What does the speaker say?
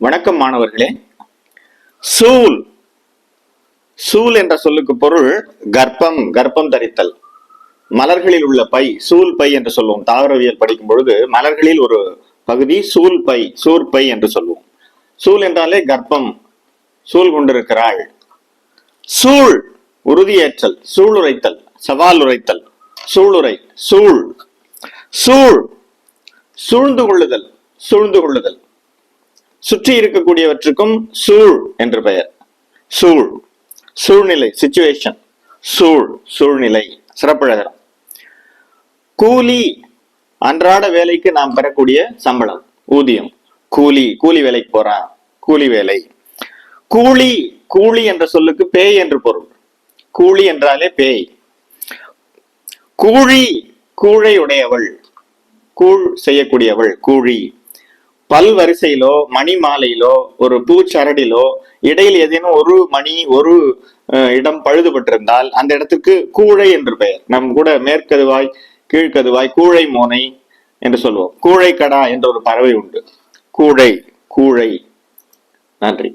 வணக்கம் மாணவர்களே. சூல். சூல் என்ற சொல்லுக்கு பொருள் கர்ப்பம் கர்ப்பம் தரித்தல். மலர்களில் உள்ள பை சூல் பை என்று சொல்லுவோம். தாவரவியல் படிக்கும் பொழுது மலர்களில் ஒரு பகுதி சூல் பை சூர்பை என்று சொல்லுவோம். சூல் என்றாலே கர்ப்பம் சூழ் கொண்டிருக்கிறாள். சூழ் உறுதியேற்றல் சூளுரைத்தல் சவால் உரைத்தல் சூளுரை சூழ் சூழ் சூழ்ந்து கொள்ளுதல் சூழ்ந்து கொள்ளுதல். சுற்றி இருக்கக்கூடியவற்றுக்கும் சூழ் என்று பெயர். சூழ் சூழ்நிலை சிச்சுவேஷன் சூழ் சூழ்நிலை சிறப்பழகரம் கூலி அன்றாட வேலைக்கு நாம் பெறக்கூடிய சம்பளம் ஊதியம். கூலி கூலி வேலைக்கு போறான் கூலி வேலை. கூலி கூலி என்ற சொல்லுக்கு பேய் என்று பொருள். கூலி என்றாலே பேய். கூழி கூழை உடையவள். கூழ் செய்யக்கூடியவள் கூழி. பல் வரிசையிலோ மணி மாலையிலோ ஒரு பூச்சரடிலோ இடையில் ஏதேனும் ஒரு மணி ஒரு இடம் பழுதுபட்டிருந்தால் அந்த இடத்துக்கு கூழை என்று பெயர். நம் கூட மேற்கதுவாய் கீழ்க்கதுவாய் கூழை மோனை என்று சொல்லுவோம் கூழைக்கடா என்ற ஒரு பறவை உண்டு. கூழை கூழை. நன்றி.